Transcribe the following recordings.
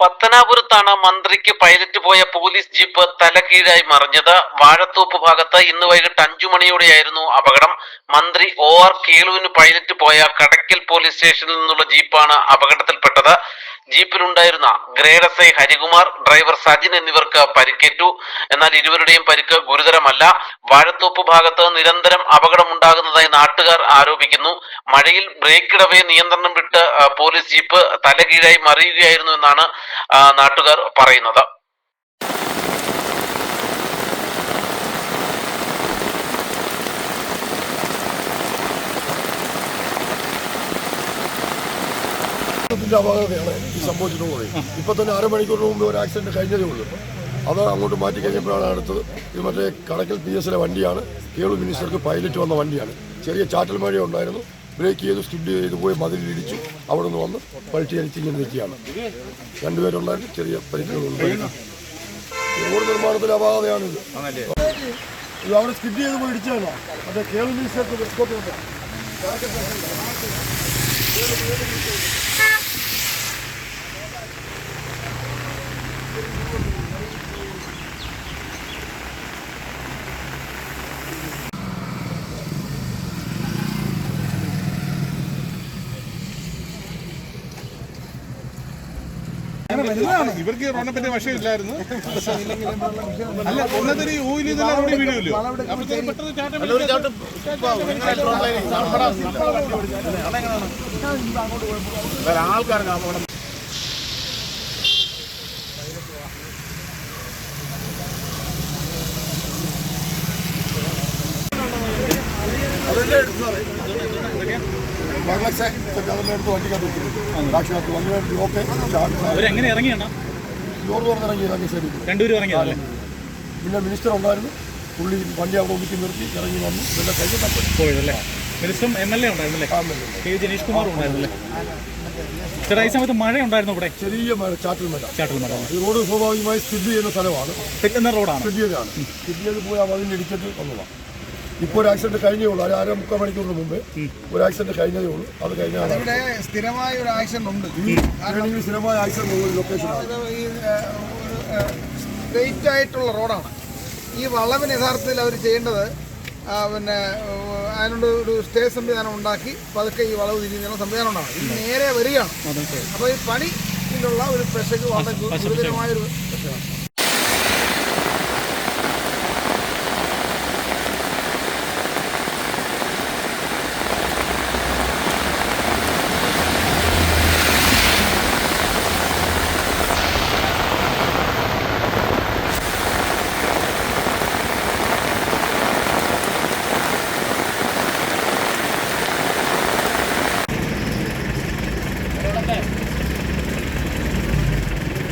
പത്തനാപുരത്താണ് മന്ത്രിക്ക് പൈലറ്റ് പോയ police jeep തലകീഴായി മറിഞ്ഞത്. വാഴത്തോപ്പ് ഭാഗത്ത് ഇന്ന് വൈകിട്ട് അഞ്ചു മണിയോടെയായിരുന്നു അപകടം. മന്ത്രി ഒ ആർ കേളുവിന് പൈലറ്റ് പോയ കടക്കൽ പോലീസ് സ്റ്റേഷനിൽ നിന്നുള്ള ജീപ്പാണ് അപകടത്തിൽപ്പെട്ടത്. ജീപ്പിലുണ്ടായിരുന്ന grade S I Harikumar driver Sajin എന്നിവർക്ക് പരിക്കേറ്റു. എന്നാൽ ഇരുവരുടെയും പരിക്ക് ഗുരുതരമല്ല. വാഴത്തോപ്പ് ഭാഗത്ത് നിരന്തരം അപകടമുണ്ടാകുന്നതായി നാട്ടുകാർ ആരോപിക്കുന്നു മഴയിൽ ബ്രേക്കിടവേ നിയന്ത്രണം വിട്ട് പോലീസ് ജീപ്പ് തലകീഴായി മറിയുകയായിരുന്നു എന്നാണ് നാട്ടുകാർ പറയുന്നത് അപകടതയാണ് സംഭവിച്ചിട്ടുള്ളത് ഇപ്പൊ തന്നെ അരമണിക്കൂറിന് മുമ്പ് ഒരു ആക്സിഡന്റ് കഴിഞ്ഞതേ ഉള്ളൂ അത് അങ്ങോട്ട് മാറ്റി കഴിഞ്ഞപ്പോഴാണ് അടുത്തത്. ഇത് മറ്റേ കടക്കൽ പി എസിലെ വണ്ടിയാണ്. കേളു മിനിസ്റ്റർക്ക് പൈലറ്റ് വന്ന വണ്ടിയാണ്. ചെറിയ ചാറ്റൽ മഴ ഉണ്ടായിരുന്നു. ബ്രേക്ക് ചെയ്ത് സ്കിഡ് ചെയ്ത് പോയി മതിലിടിച്ചു അവിടെ നിന്ന് വന്ന് പഴിച്ച് അരിച്ച് ഇങ്ങനെ നിൽക്കുകയാണ്. രണ്ടുപേരുണ്ടായിരുന്നു ചെറിയ പരിക്കുകൾ റോഡ് നിർമ്മാണത്തിലെ അപാകതയാണിത് ഇത്. അവിടെ സ്കിഡ് ചെയ്ത് പോയി ഇടിച്ചാണോ മറ്റേ കേളു മിനിസ്റ്റർക്ക് ഉണ്ട് ഇവർക്ക് റോഡിനെ പറ്റി വശമില്ലായിരുന്നു അല്ല ഒന്നതൊരു ഊയിൽ ഇതെല്ലാം റോഡിൽ വീഴുമല്ലോ അപ്പോഴത്തേക്ക് അതല്ലേ ചാട്ടം ആൾക്കാർക്ക് വണ്ടിക്കകത്ത് അവരെങ്ങനെ ഇറങ്ങിയാണ് ഡോർ തുറന്നിറങ്ങി ഇറങ്ങി രണ്ടുപേരും ഇറങ്ങിയതല്ലേ പിന്നെ മിനിസ്റ്റർ ഉണ്ടായിരുന്നു. പുള്ളി വണ്ടി അവിടെ ഒതുക്കി നിർത്തി ഇറങ്ങി വന്നു. പിന്നെ കൈ പോയതല്ലേ? മിനിസ്റ്ററും എം എൽ എ ഉണ്ടായിരുന്നല്ലേ? കെ ജനീഷ് കുമാറും ഉണ്ടായിരുന്നല്ലേ? ചേട്ടാ ഈ സമയത്ത് മഴ ഉണ്ടായിരുന്നു ഇവിടെ? ചെറിയ മഴ ചാറ്റൽ മഴ. ചാറ്റൽ മഴ. ഈ റോഡ് സ്വാഭാവികമായി സ്ഥിതി ചെയ്യുന്ന സ്ഥലമാണ്. റോഡാണ്. സ്ഥിതി ചെയ്താണ് സ്ഥിതി ചെയ്ത് പോയി ആ ഇടിച്ചിട്ട് വന്നതാണ്. ഇപ്പോൾ ഒരു ആക്സിഡന്റ് കഴിഞ്ഞേ ഉള്ളൂ. ഒരു അര മുക്കാൽ മണിക്കൂറിന് മുമ്പേ ഒരു ആക്സിഡന്റ് കഴിഞ്ഞതേ ഉള്ളൂ. അത് കഴിഞ്ഞാൽ സ്ഥിരമായ ഒരു ആക്സിഡന്റ് ഉണ്ട്. ഈ സ്ഥിരമായ ആക്സിഡന്റ് ലൊക്കേഷൻ സ്ട്രെയിറ്റ് ആയിട്ടുള്ള റോഡാണ്. ഈ വളവിന് യഥാർത്ഥത്തിൽ അവർ ചെയ്യേണ്ടത് പിന്നെ അതിനോട് ഒരു സ്റ്റേ സംവിധാനം ഉണ്ടാക്കി പതുക്കെ ഈ വളവ് തിരിഞ്ഞ സംവിധാനം ഉണ്ടാകും ഇത് നേരെ വരികയാണ്. അപ്പോൾ ഈ പണിയിലുള്ള ഒരു പ്രശ്നം വളരെ ഗുരുതരമായ ഒരു പെശകാണ്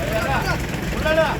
ഉള്ളടാ. ഉള്ളടാ.